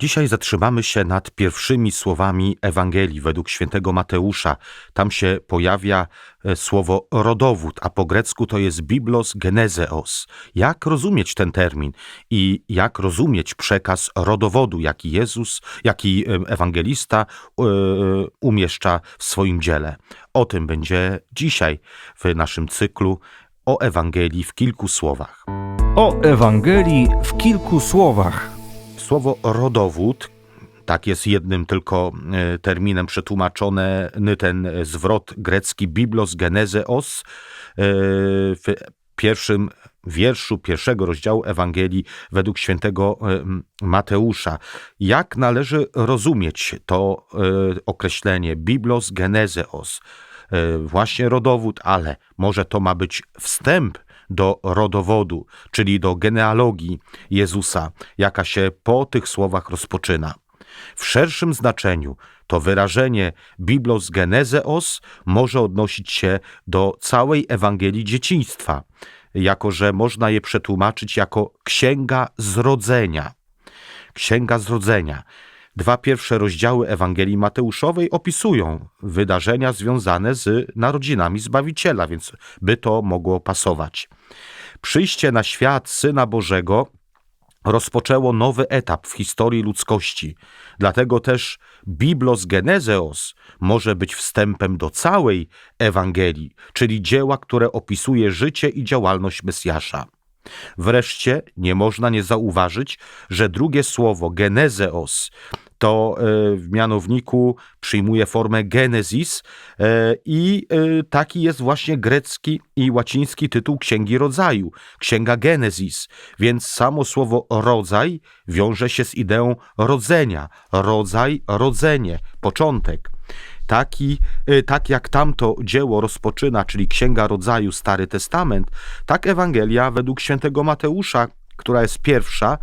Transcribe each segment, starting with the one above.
Dzisiaj zatrzymamy się nad pierwszymi słowami Ewangelii według świętego Mateusza. Tam się pojawia e, słowo rodowód, a po grecku to jest biblos genezeos. Jak rozumieć ten termin i jak rozumieć przekaz rodowodu, jaki Jezus, jaki e, ewangelista e, umieszcza w swoim dziele? O tym będzie dzisiaj w naszym cyklu o Ewangelii w kilku słowach. O Ewangelii w kilku słowach. Słowo rodowód, tak jest jednym tylko e, terminem przetłumaczony ten zwrot grecki biblos genezeos e, w pierwszym wierszu pierwszego rozdziału Ewangelii według świętego e, Mateusza. Jak należy rozumieć to określenie biblos genezeos? Właśnie rodowód, ale może to ma być wstęp do rodowodu, czyli do genealogii Jezusa, jaka się po tych słowach rozpoczyna. W szerszym znaczeniu to wyrażenie Biblos Genezeos może odnosić się do całej Ewangelii dzieciństwa, jako że można je przetłumaczyć jako Księga Zrodzenia. Księga Zrodzenia. Dwa pierwsze rozdziały Ewangelii Mateuszowej opisują wydarzenia związane z narodzinami Zbawiciela, więc by to mogło pasować. Przyjście na świat Syna Bożego rozpoczęło nowy etap w historii ludzkości. Dlatego też Biblos Genezeos może być wstępem do całej Ewangelii, czyli dzieła, które opisuje życie i działalność Mesjasza. Wreszcie nie można nie zauważyć, że drugie słowo genezeos to e, w mianowniku przyjmuje formę Genesis e, i e, taki jest właśnie grecki i łaciński tytuł Księgi Rodzaju, Księga Genesis, więc samo słowo rodzaj wiąże się z ideą rodzenia, rodzaj, rodzenie, początek. Taki, tak jak tamto dzieło rozpoczyna, czyli Księga Rodzaju, Stary Testament, tak Ewangelia według świętego Mateusza, która jest pierwsza,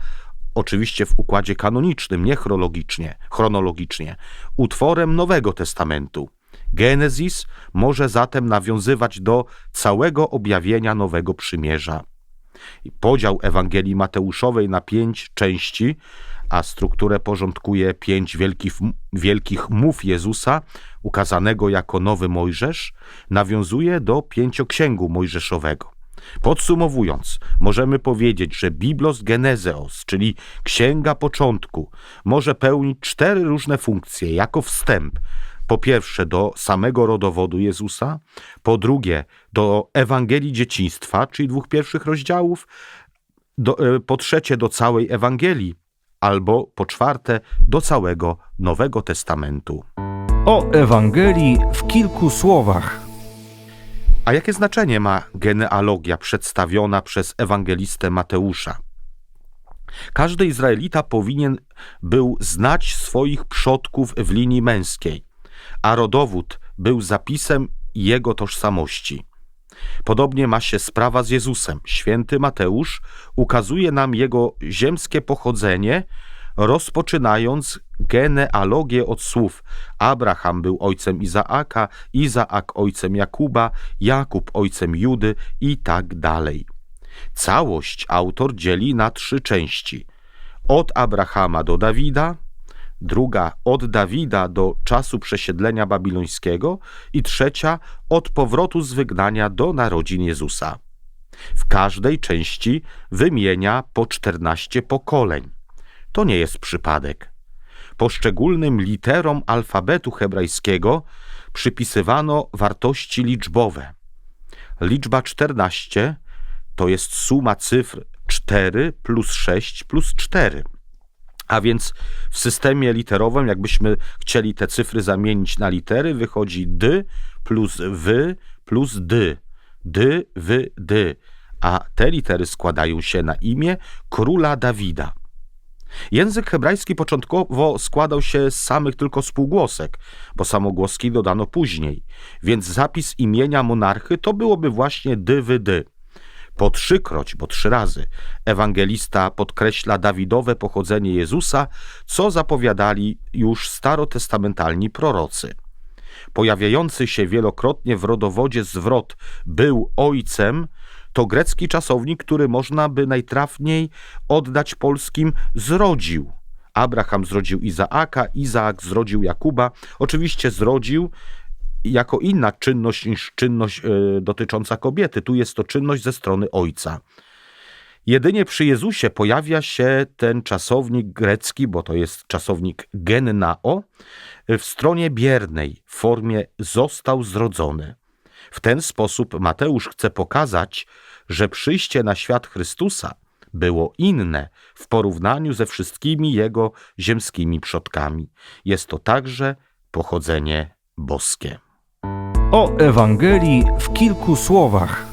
oczywiście w układzie kanonicznym, nie chronologicznie, chronologicznie, utworem Nowego Testamentu. Genezis może zatem nawiązywać do całego objawienia Nowego Przymierza. Podział Ewangelii Mateuszowej na pięć części, a strukturę porządkuje pięć wielkich, wielkich mów Jezusa, ukazanego jako nowy Mojżesz, nawiązuje do pięcioksięgu mojżeszowego. Podsumowując, możemy powiedzieć, że Biblos Genezeos, czyli Księga Początku, może pełnić cztery różne funkcje jako wstęp. Po pierwsze do samego rodowodu Jezusa, po drugie do Ewangelii Dzieciństwa, czyli dwóch pierwszych rozdziałów, do, e, po trzecie do całej Ewangelii, albo po czwarte do całego Nowego Testamentu. O Ewangelii w kilku słowach. A jakie znaczenie ma genealogia przedstawiona przez ewangelistę Mateusza? Każdy Izraelita powinien był znać swoich przodków w linii męskiej, a rodowód był zapisem jego tożsamości. Podobnie ma się sprawa z Jezusem. Święty Mateusz ukazuje nam jego ziemskie pochodzenie, rozpoczynając genealogię od słów Abraham był ojcem Izaaka, Izaak ojcem Jakuba, Jakub ojcem Judy i tak dalej. Całość autor dzieli na trzy części. Od Abrahama do Dawida, druga od Dawida do czasu przesiedlenia babilońskiego i trzecia od powrotu z wygnania do narodzin Jezusa. W każdej części wymienia po czternaście pokoleń. To nie jest przypadek. Poszczególnym literom alfabetu hebrajskiego przypisywano wartości liczbowe. Liczba 14 to jest suma cyfr 4 plus 6 plus 4. A więc w systemie literowym, jakbyśmy chcieli te cyfry zamienić na litery, wychodzi d plus w plus d. D, w, d. A te litery składają się na imię króla Dawida. Język hebrajski początkowo składał się z samych tylko spółgłosek, bo samogłoski dodano później, więc zapis imienia monarchy to byłoby właśnie dywydy. Po trzykroć, bo trzy razy, ewangelista podkreśla Dawidowe pochodzenie Jezusa, co zapowiadali już starotestamentalni prorocy. Pojawiający się wielokrotnie w rodowodzie zwrot był ojcem to grecki czasownik, który można by najtrafniej oddać polskim zrodził, Abraham zrodził Izaaka, Izaak zrodził Jakuba. Oczywiście zrodził jako inna czynność niż czynność e, dotycząca kobiety. Tu jest to czynność ze strony ojca. Jedynie przy Jezusie pojawia się ten czasownik grecki, bo to jest czasownik gennao, w stronie biernej, w formie został zrodzony. W ten sposób Mateusz chce pokazać, że przyjście na świat Chrystusa było inne w porównaniu ze wszystkimi jego ziemskimi przodkami. Jest to także pochodzenie boskie. O Ewangelii w kilku słowach.